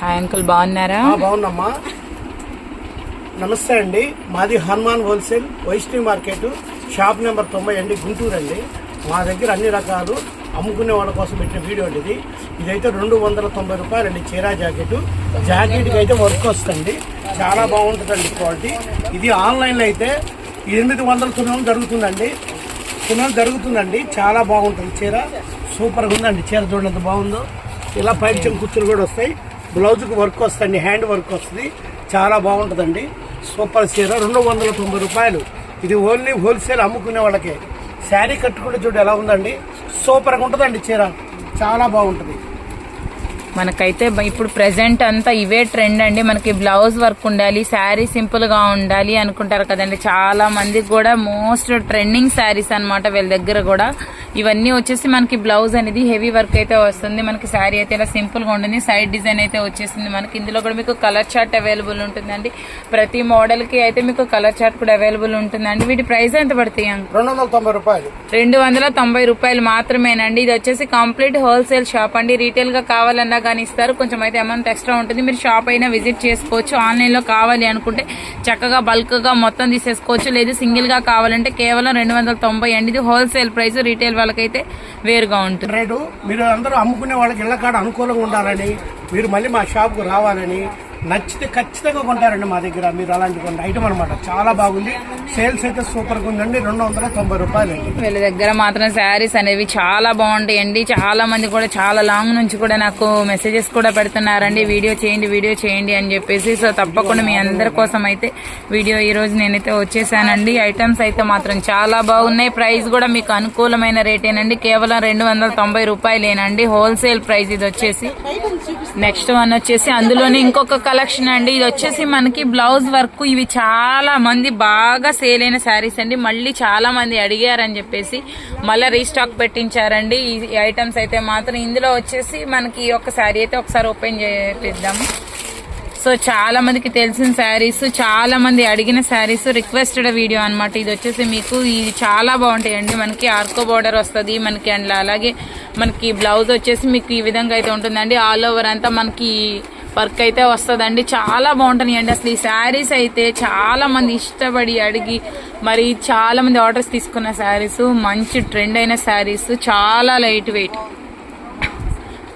Hi uncle బాగున్నారా? ఆ, బాగున్నామ్మా. నమస్తే అండి. మాది Hanuman wholesale Vaishnavi market shop number తొంభై అండి గుంటూరు అండి. మా దగ్గర అన్ని రకాలు అమ్ముకునే వాళ్ళ కోసం పెట్టిన వీడియో అండి ఇది. ఇదైతే రెండు వందల తొంభై రూపాయలండి చీరా జాకెట్. జాకెట్కి అయితే వర్క్ వస్తుంది చాలా బాగుంటుందండి క్వాలిటీ. ఇది ఆన్లైన్లో అయితే ఎనిమిది వందల తొమ్మిది జరుగుతుందండి. తొమ్మిది జరుగుతుందండి. చాలా బాగుంటుంది చీర. సూపర్గా ఉందండి చీర చూడండి ఎంత బాగుందో. ఇలా పైన కుర్చీలు కూడా వస్తాయి. బ్లౌజ్కి వర్క్ వస్తుంది హ్యాండ్ వర్క్ వస్తుంది. చాలా బాగుంటుందండి. సూపర్ చీర రెండు వందల తొంభై రూపాయలు. ఇది ఓన్లీ హోల్సేల్ అమ్ముకునే వాళ్ళకే. శారీ కట్టుకుంటే చూడు ఎలా ఉందండి. సూపర్గా ఉంటుందండి చీర. చాలా బాగుంటుంది. మనకైతే ఇప్పుడు ప్రెసెంట్ అంతా ఇవే ట్రెండ్ అండి. మనకి బ్లౌజ్ వర్క్ ఉండాలి శారీ సింపుల్గా ఉండాలి అనుకుంటారు కదండి. చాలా మందికి కూడా మోస్ట్ ట్రెండింగ్ శారీస్ అన్నమాట వీళ్ళ దగ్గర కూడా. ఇవన్నీ వచ్చేసి మనకి బ్లౌజ్ అనేది హెవీ వర్క్ అయితే వస్తుంది. మనకి శారీ అయితే ఇలా సింపుల్గా ఉంటుంది సైడ్ డిజైన్ అయితే వచ్చేసింది మనకి. ఇందులో కూడా మీకు కలర్ చార్ట్ అవైలబుల్ ఉంటుందండి. ప్రతి మోడల్కి అయితే మీకు కలర్ చార్ట్ కూడా అవైలబుల్ ఉంటుందండి. వీటి ప్రైస్ ఎంత పడతాయి? రెండు వందల తొంభై రూపాయలు. మాత్రమేనండి. ఇది వచ్చేసి కంప్లీట్ హోల్సేల్ షాప్ అండి. రీటైల్గా కావాలన్నా కానీ ఇస్తారు. కొంచెం అయితే అమౌంట్ ఎక్స్ట్రా ఉంటుంది. మీరు షాప్ అయినా విజిట్ చేసుకోవచ్చు. ఆన్లైన్లో కావాలి అనుకుంటే చక్కగా బల్క్గా మొత్తం తీసేసుకోవచ్చు. లేదు సింగిల్గా కావాలంటే కేవలం రెండు వందల తొంభై అండి. ఇది హోల్సేల్ ప్రైస్ రీటైల్ వాళ్ళకైతే వేరుగా ఉంటుంది. రేటు మీరు అందరూ అమ్ముకునే వాళ్ళకి ఇళ్ళ కాడ అనుకూలంగా ఉండాలని మీరు మళ్ళీ మా షాప్కు రావాలని నచ్చితే ఖచ్చితంగా కొంటారండి మా దగ్గర. మీరు అలాంటి కొన్ని ఐటమ్ అనమాట చాలా బాగుంది. సేల్స్ అయితే సూపర్గా ఉందండి. రెండు వందల తొంభై రూపాయలు వీళ్ళ దగ్గర మాత్రం శారీస్ అనేవి చాలా బాగుంటాయండి. చాలా మంది కూడా చాలా లాంగ్ నుంచి కూడా నాకు మెసేజెస్ కూడా పెడుతున్నారండి. వీడియో చేయండి వీడియో చేయండి అని చెప్పేసి. సో తప్పకుండా మీ అందరి కోసం అయితే వీడియో ఈ రోజు నేనైతే వచ్చేసానండి. ఐటమ్స్ అయితే మాత్రం చాలా బాగున్నాయి. ప్రైస్ కూడా మీకు అనుకూలమైన రేటేనండి. కేవలం రెండు వందల తొంభై రూపాయలేనండి. హోల్సేల్ ప్రైస్ ఇది వచ్చేసి నెక్స్ట్ వన్ వచ్చేసి అందులోనే ఇంకొక కలెక్షన్ అండి. ఇది వచ్చేసి మనకి బ్లౌజ్ వర్క్. ఇవి చాలా మంది బాగా సేల్ అయిన శారీస్ అండి. మళ్ళీ చాలా మంది అడిగారని చెప్పేసి మళ్ళీ రీస్టాక్ పెట్టించారండి. ఈ ఐటమ్స్ అయితే మాత్రం ఇందులో వచ్చేసి మనకి ఈ ఒక్క శారీ అయితే ఒకసారి ఓపెన్ చేపిద్దాము సో చాలా మందికి తెలిసిన శారీస్ చాలా మంది అడిగిన శారీస్ రిక్వెస్టెడ్ వీడియో అనమాట ఇది వచ్చేసి మీకు ఇది చాలా బాగుంటాయండి. మనకి ఆర్కో బార్డర్ వస్తుంది మనకి అండ్ అలాగే మనకి బ్లౌజ్ వచ్చేసి మీకు ఈ విధంగా అయితే ఉంటుందండి. ఆల్ ఓవర్ అంతా మనకి వర్క్ అయితే వస్తుందండి. చాలా బాగుంటున్నాయండి. అసలు ఈ శారీస్ అయితే చాలా మంది ఇష్టపడి అడిగి మరి చాలా మంది ఆర్డర్స్ తీసుకున్న శారీస్ మంచి ట్రెండ్ అయిన శారీస్ చాలా లైట్ వెయిట్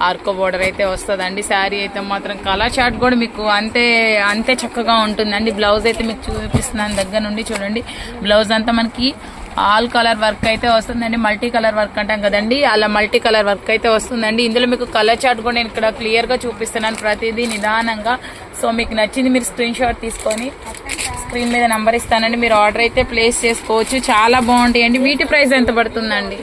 ఆర్కో బోర్డర్ అయితే వస్తుందండి. శారీ అయితే మాత్రం కలర్ చార్ట్ కూడా మీకు అంతే అంతే చక్కగా ఉంటుందండి. బ్లౌజ్ అయితే మీకు చూపిస్తున్నాను దగ్గర నుండి చూడండి. బ్లౌజ్ అంతా మనకి ఆల్ కలర్ వర్క్ అయితే వస్తుందండి మల్టీ కలర్ వర్క్ అంటాం కదండి అలా మల్టీ కలర్ వర్క్ అయితే వస్తుందండి. ఇందులో మీకు కలర్ చార్ట్ కూడా నేను ఇక్కడ క్లియర్గా చూపిస్తున్నాను ప్రతిదీ నిదానంగా. సో మీకు నచ్చింది మీరు స్క్రీన్ షాట్ తీసుకొని స్క్రీన్ మీద నంబర్ ఇస్తానండి. మీరు ఆర్డర్ అయితే ప్లేస్ చేసుకోవచ్చు. చాలా బాగుంటాయండి. వీటి ప్రైస్ ఎంత పడుతుందండి?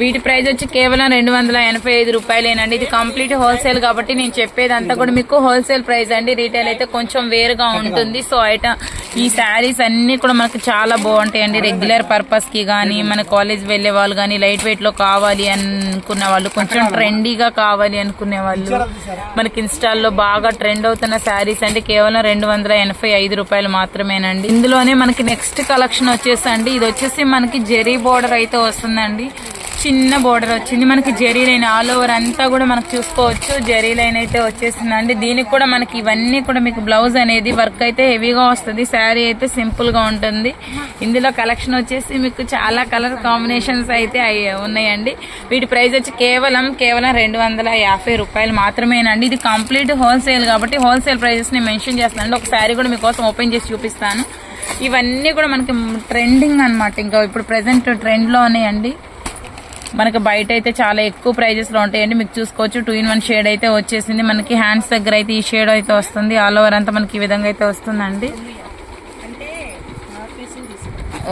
వీటి ప్రైస్ వచ్చి కేవలం రెండు వందల ఎనభై ఐదు రూపాయలేనండి. ఇది కంప్లీట్ హోల్సేల్ కాబట్టి నేను చెప్పేదంతా కూడా మీకు హోల్సేల్ ప్రైస్ అండి. రీటైల్ అయితే కొంచెం వేరుగా ఉంటుంది. సో ఐటమ్ ఈ శారీస్ అన్ని కూడా మనకు చాలా బాగుంటాయండి. రెగ్యులర్ పర్పస్కి కానీ మన కాలేజ్ వెళ్ళే వాళ్ళు కానీ లైట్ వెయిట్లో కావాలి అనుకున్న వాళ్ళు కొంచెం ట్రెండీగా కావాలి అనుకునే వాళ్ళు మనకి ఇన్స్టాల్లో బాగా ట్రెండ్ అవుతున్న శారీస్ అంటే కేవలం రెండు వందల ఎనభై ఐదు రూపాయలు మాత్రమేనండి. ఇందులోనే మనకి నెక్స్ట్ కలెక్షన్ వచ్చేసి అండి. ఇది వచ్చేసి మనకి జెరీ బోర్డర్ అయితే వస్తుందండి. చిన్న బోర్డర్ వచ్చింది. మనకి జరీ లైన్ ఆల్ ఓవర్ అంతా కూడా మనకు చూసుకోవచ్చు. జరీ లైన్ అయితే వచ్చేసిందండి దీనికి కూడా మనకి ఇవన్నీ కూడా మీకు బ్లౌజ్ అనేది వర్క్ అయితే హెవీగా వస్తుంది. శారీ అయితే సింపుల్గా ఉంటుంది. ఇందులో కలెక్షన్ వచ్చేసి మీకు చాలా కలర్ కాంబినేషన్స్ అయితే ఉన్నాయండి. వీటి ప్రైస్ వచ్చి కేవలం కేవలం రెండు వందల యాభై రూపాయలు మాత్రమేనండి. ఇది కంప్లీట్ హోల్సేల్ కాబట్టి హోల్సేల్ ప్రైజెస్ని మెన్షన్ చేస్తానండి. ఒక శారీ కూడా మీకోసం ఓపెన్ చేసి చూపిస్తాను. ఇవన్నీ కూడా మనకి ట్రెండింగ్ అనమాట ఇంకా ఇప్పుడు ప్రెసెంట్ ట్రెండ్లో ఉన్నాయండి మనకి బయట అయితే చాలా ఎక్కువ ప్రైజెస్లో ఉంటాయండి. మీకు చూసుకోవచ్చు. టూ ఇన్ వన్ షేడ్ అయితే వచ్చేసింది. మనకి హ్యాండ్స్ దగ్గర అయితే ఈ షేడ్ అయితే వస్తుంది. ఆల్ ఓవర్ అంతా మనకి ఈ విధంగా అయితే వస్తుందండి.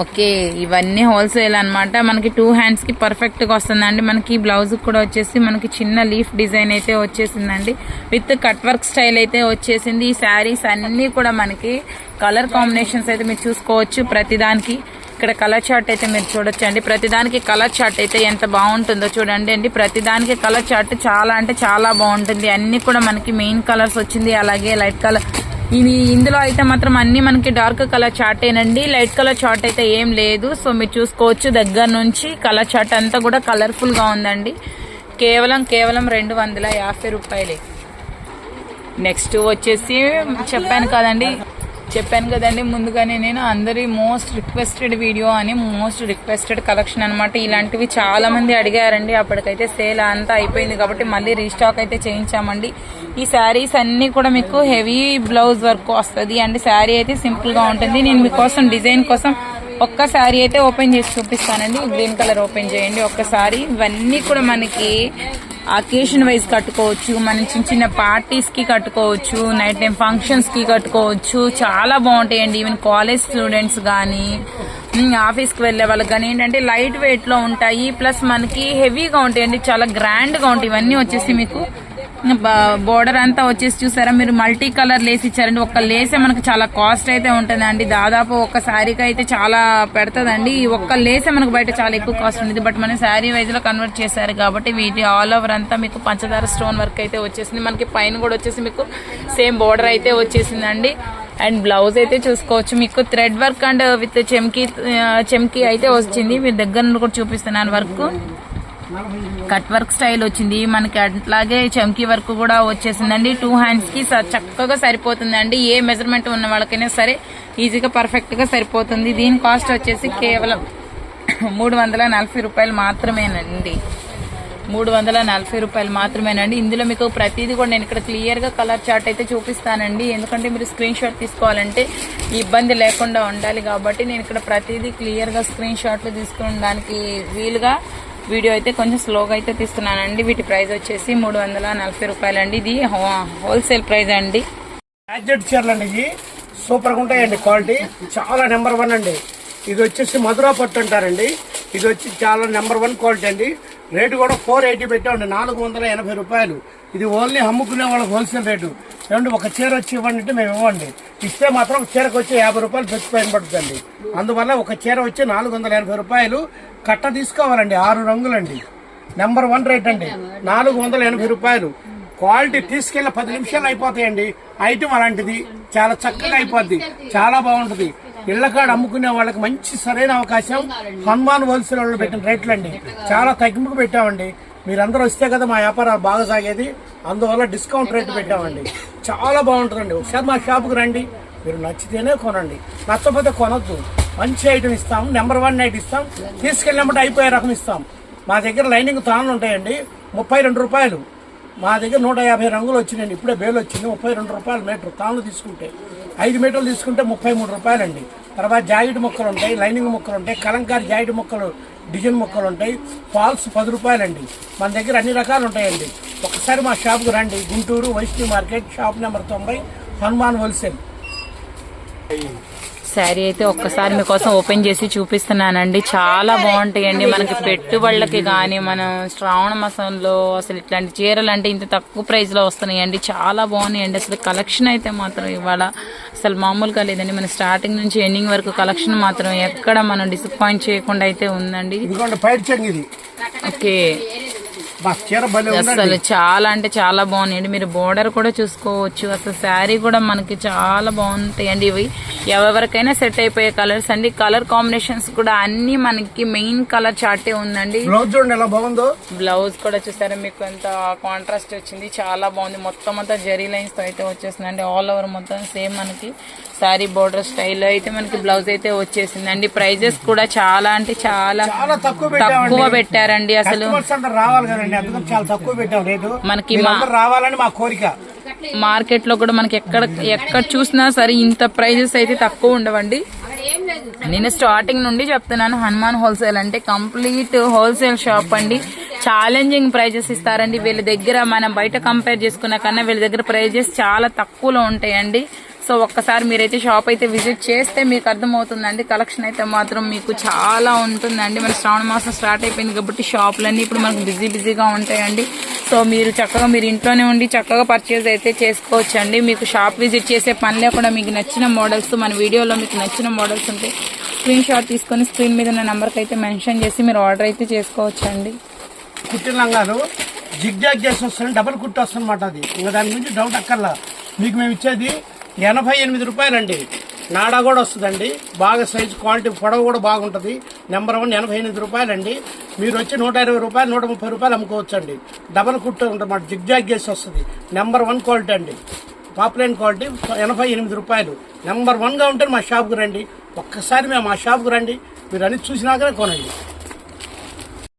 ఓకే ఇవన్నీ హోల్సేల్ అన్నమాట. మనకి టూ హ్యాండ్స్కి పర్ఫెక్ట్గా వస్తుందండి. మనకి బ్లౌజ్ కూడా వచ్చేసి మనకి చిన్న లీఫ్ డిజైన్ అయితే వచ్చేసిందండి. విత్ కట్ వర్క్ స్టైల్ అయితే వచ్చేసింది. ఈ శారీస్ అన్నీ కూడా మనకి కలర్ కాంబినేషన్స్ అయితే మీరు చూసుకోవచ్చు ప్రతిదానికి ఇక్కడ కలర్ చార్ట్ అయితే మీరు చూడొచ్చండి. ప్రతిదానికి కలర్ చార్ట్ అయితే ఎంత బాగుంటుందో చూడండి అండి. ప్రతిదానికి కలర్ చార్ట్ చాలా అంటే చాలా బాగుంటుంది. అన్ని కూడా మనకి మెయిన్ కలర్స్ వచ్చింది. అలాగే లైట్ కలర్ ఇది ఇందులో అయితే మాత్రం అన్ని మనకి డార్క్ కలర్ చార్టేనండి లైట్ కలర్ చార్ట్ అయితే ఏం లేదు. సో మీరు చూసుకోవచ్చు దగ్గర నుంచి కలర్ చార్ట్ అంతా కూడా కలర్ఫుల్గా ఉందండి. కేవలం కేవలం రెండు వందల యాభై రూపాయలే. నెక్స్ట్ వచ్చేసి చెప్పాను కదండి. చెప్పాను కదండి ముందుగానే నేను అందరి మోస్ట్ రిక్వెస్టెడ్ వీడియో అని మోస్ట్ రిక్వెస్టెడ్ కలెక్షన్ అనమాట ఇలాంటివి చాలా మంది అడిగారండి. అప్పటికైతే సేల్ అంతా అయిపోయింది కాబట్టి మళ్ళీ రీస్టాక్ అయితే చేయించామండి. ఈ శారీస్ అన్ని కూడా మీకు హెవీ బ్లౌజ్ వర్క్ వస్తుంది. అండ్ శారీ అయితే సింపుల్గా ఉంటుంది. నేను మీకోసం డిజైన్ కోసం ఒక్క శారీ అయితే ఓపెన్ చేసి చూపిస్తానండి. గ్రీన్ కలర్ ఓపెన్ చేయండి. ఒక్కసారి ఇవన్నీ కూడా మనకి అకేషన్ వైజ్ కట్టుకోవచ్చు మనం చిన్న చిన్న పార్టీస్కి కట్టుకోవచ్చు నైట్ టైం ఫంక్షన్స్కి కట్టుకోవచ్చు. చాలా బాగుంటాయండి. ఈవెన్ కాలేజ్ స్టూడెంట్స్ కానీ ఆఫీస్కి వెళ్ళే వాళ్ళకి కానీ ఏంటంటే లైట్ వెయిట్లో ఉంటాయి. ప్లస్ మనకి హెవీగా ఉంటాయండి. చాలా గ్రాండ్గా ఉంటాయి. ఇవన్నీ వచ్చేసి మీకు బోర్డర్ అంతా వచ్చేసి చూసారా? మీరు మల్టీ కలర్ లేస్ ఇచ్చారండి. ఒక లేసే మనకు చాలా కాస్ట్ అయితే ఉంటుందండి. దాదాపు ఒక శారీకి అయితే చాలా పెడతదండి. ఈ ఒక్క లేసే మనకు బయట చాలా ఎక్కువ కాస్ట్ ఉంటుంది బట్ మనం శారీ వైజ్లో కన్వర్ట్ చేశారు కాబట్టి వీటి ఆల్ ఓవర్ అంతా మీకు పంచదార స్టోన్ వర్క్ అయితే వచ్చేసింది. మనకి పైన కూడా వచ్చేసి మీకు సేమ్ బోర్డర్ అయితే వచ్చేసిందండి. అండ్ బ్లౌజ్ అయితే చూసుకోవచ్చు. మీకు థ్రెడ్ వర్క్ అండ్ విత్ చెమ్కి చెమ్కి అయితే వచ్చింది. మీ దగ్గర నుండి కూడా చూపిస్తున్నాను వర్క్. కట్ వర్క్ స్టైల్ వచ్చింది. మనకి అట్లాగే చమ్కీ వర్క్ కూడా వచ్చేసిందండి. టూ హ్యాండ్స్కి స- చక్కగా సరిపోతుందండి. ఏ మెజర్మెంట్ ఉన్న వాళ్ళకైనా సరే ఈజీగా పర్ఫెక్ట్గా సరిపోతుంది. దీని కాస్ట్ వచ్చేసి కేవలం మూడు వందల నలభై రూపాయలు మాత్రమేనండి. మూడు వందల నలభై రూపాయలు మాత్రమేనండి. ఇందులో మీకు ప్రతిదీ కూడా నేను ఇక్కడ క్లియర్గా కలర్ చార్ట్ అయితే చూపిస్తానండి. ఎందుకంటే మీరు స్క్రీన్ షాట్ తీసుకోవాలంటే ఇబ్బంది లేకుండా ఉండాలి కాబట్టి నేను ఇక్కడ ప్రతిదీ క్లియర్గా స్క్రీన్ షాట్లు తీసుకోవడానికి వీలుగా వీడియో అయితే కొంచెం స్లోగా అయితే తీస్తున్నానండి. వీటి ప్రైస్ వచ్చేసి మూడు వందల నలభై రూపాయలండి. ఇది హోల్సేల్ ప్రైస్ అండి. గ్యాడ్జెట్ చీరలు అండి ఇవి సూపర్గా ఉంటాయండి క్వాలిటీ చాలా నెంబర్ వన్ అండి. ఇది వచ్చేసి మధురా పట్టు అంటారండి. ఇది వచ్చి చాలా నెంబర్ వన్ క్వాలిటీ అండి. రేటు కూడా ఫోర్ ఎయిటీ పెట్టామండి నాలుగు వందల ఎనభై రూపాయలు. ఇది ఓన్లీ అమ్ముకునే వాళ్ళకి హోల్సేల్ రేటు. ఏమంటే ఒక చీర వచ్చి ఇవ్వండి అంటే మేము ఇవ్వండి. ఇస్తే మాత్రం చీరకు వచ్చి యాభై రూపాయలు ఖర్చు పైన పడుతుందండి. అందువల్ల ఒక చీర వచ్చి నాలుగు వందల ఎనభై రూపాయలు కట్ట తీసుకోవాలండి ఆరు రంగులండి. నెంబర్ వన్ రేట్ అండి. నాలుగు వందల ఎనభై రూపాయలు. క్వాలిటీ తీసుకెళ్ళి పది నిమిషాలు అయిపోతాయండి. ఐటమ్ అలాంటిది చాలా చక్కగా అయిపోద్ది. చాలా బాగుంటుంది. ఇళ్ళకాడ అమ్ముకునే వాళ్ళకి మంచి సరైన అవకాశం. హనుమాన్ హోల్సేల్ వాళ్ళు పెట్టిన రేట్లు అండి చాలా తగ్గింపుకు పెట్టామండి. మీరందరూ వస్తే కదా మా వ్యాపారాలు బాగా సాగేది. అందువల్ల డిస్కౌంట్ రేట్ పెట్టామండి. చాలా బాగుంటుందండి. ఒకసారి మా షాపుకి రండి. మీరు నచ్చితేనే కొనండి. నచ్చకపోతే కొనొద్దు. మంచి ఐటమ్ ఇస్తాం. నెంబర్ వన్ నైట్ ఇస్తాం. తీసుకెళ్ళినప్పుడు అయిపోయే రకం ఇస్తాం. మా దగ్గర లైనింగ్ తాను ఉంటాయండి. ముప్పై రెండు రూపాయలు. మా దగ్గర నూట యాభై రంగులు వచ్చినాయండి. ఇప్పుడే బేలు వచ్చింది. ముప్పై రెండు రూపాయలు మీటర్ తాను తీసుకుంటే. ఐదు మీటర్లు తీసుకుంటే ముప్పై మూడు రూపాయలండి. తర్వాత జాయిడ్ మొక్కలు ఉంటాయి లైనింగ్ మొక్కలు ఉంటాయి కలంకారీ జాయిడ్ మొక్కలు డిజైన్ మొక్కలు ఉంటాయి. ఫాల్స్ పది రూపాయలండి. మన దగ్గర అన్ని రకాలు ఉంటాయండి. ఒకసారి మా షాప్కి రండి. Guntur Vaishnavi market shop number తొంభై హనుమాన్ హోల్సేల్. శారీ అయితే ఒక్కసారి మీకోసం ఓపెన్ చేసి చూపిస్తున్నానండి. చాలా బాగుంటాయండి. మనకి పెట్టుబడులకి కానీ మనం శ్రావణ మాసంలో అసలు ఇట్లాంటి చీరలు అంటే ఇంత తక్కువ ప్రైస్లో వస్తున్నాయండి. చాలా బాగున్నాయండి. అసలు కలెక్షన్ అయితే మాత్రం ఇవాళ అసలు మామూలుగా లేదండి. మన స్టార్టింగ్ నుంచి ఎండింగ్ వరకు కలెక్షన్ మాత్రం ఎక్కడ మనం డిసప్పాయింట్ చేయకుండా అయితే ఉందండి. ఓకే. అసలు చాలా అంటే చాలా బాగున్నాయండి. మీరు బోర్డర్ కూడా చూసుకోవచ్చు. అసలు శారీ కూడా మనకి చాలా బాగుంటాయండి ఇవి. ఎవరికైనా సెట్ అయిపోయే కలర్స్ అండి. కలర్ కాంబినేషన్స్ కూడా అన్ని మనకి మెయిన్ కలర్ చార్టే ఉందండి. బ్లౌజ్ చూడండి ఎలా బాగుందో. బ్లౌజ్ కూడా చూసారా? మీకు ఎంత కాంట్రాస్ట్ వచ్చింది. చాలా బాగుంది. మొత్తం అంతా జరీ లైన్స్తో అయితే వచ్చేసిందండి. ఆల్ ఓవర్ మొత్తం సేమ్ మనకి శారీ బోర్డర్ స్టైల్లో అయితే మనకి బ్లౌజ్ అయితే వచ్చేసిందండి. ప్రైజెస్ కూడా చాలా అంటే చాలా తక్కువ పెట్టారండి అసలు. రావాలి కదండి. అందుకని చాలా తక్కువ పెట్టాం. రేటు మనకి రావాలని మా కోరిక. మార్కెట్లో కూడా మనకి ఎక్కడ ఎక్కడ చూసినా సరే ఇంత ప్రైజెస్ అయితే తక్కువ ఉండవండి. నేను స్టార్టింగ్ నుండి చెప్తున్నాను హనుమాన్ హోల్సేల్ అంటే కంప్లీట్ హోల్సేల్ షాప్ అండి. ఛాలెంజింగ్ ప్రైజెస్ ఇస్తారండి. వీళ్ళ దగ్గర మనం బయట కంపేర్ చేసుకున్న కన్నా వీళ్ళ దగ్గర ప్రైజెస్ చాలా తక్కువలో ఉంటాయండి. సో ఒక్కసారి మీరైతే షాప్ అయితే విజిట్ చేస్తే మీకు అర్థమవుతుందండి. కలెక్షన్ అయితే మాత్రం మీకు చాలా ఉంటుందండి. మన శ్రావణ మాసం స్టార్ట్ అయిపోయింది కాబట్టి షాపులన్నీ ఇప్పుడు మనకు బిజీ బిజీగా ఉంటాయండి. సో మీరు చక్కగా మీరు ఇంట్లోనే ఉండి చక్కగా పర్చేజ్ అయితే చేసుకోవచ్చండి. మీకు షాప్ విజిట్ చేసే పని లేకుండా మీకు నచ్చిన మోడల్స్ మన వీడియోలో మీకు నచ్చిన మోడల్స్ ఉంటే స్క్రీన్ షాట్ తీసుకొని స్క్రీన్ మీద ఉన్న నెంబర్కి అయితే మెన్షన్ చేసి మీరు ఆర్డర్ అయితే చేసుకోవచ్చండి. అండి లంగాలు జిగ్జాగ్ చేసి వస్తుంది డబల్ వస్తుంది అన్నమాట అది. ఇంకా దాని గురించి డౌట్ అక్కర్లా. మీకు మేము ఇచ్చేది ఎనభై ఎనిమిది రూపాయలండి. నాడా కూడా వస్తుందండి. బాగా సైజు క్వాలిటీ పొడవు కూడా బాగుంటుంది. నెంబర్ వన్ ఎనభై ఎనిమిది రూపాయలండి. మీరు వచ్చి నూట ఇరవై రూపాయలు నూట ముప్పై రూపాయలు అమ్ముకోవచ్చండి. డబల్ కుట్టు ఉంటుంది జిగ్జాగ్ చేసి వస్తుంది. నెంబర్ వన్ క్వాలిటీ అండి. పాపులైన్ క్వాలిటీ ఎనభై ఎనిమిది రూపాయలు. నెంబర్ వన్గా ఉంటే మా షాప్కి రండి. ఒక్కసారి మేము మా షాప్కి రండి. మీరు అన్ని చూసినాకనే కొనండి.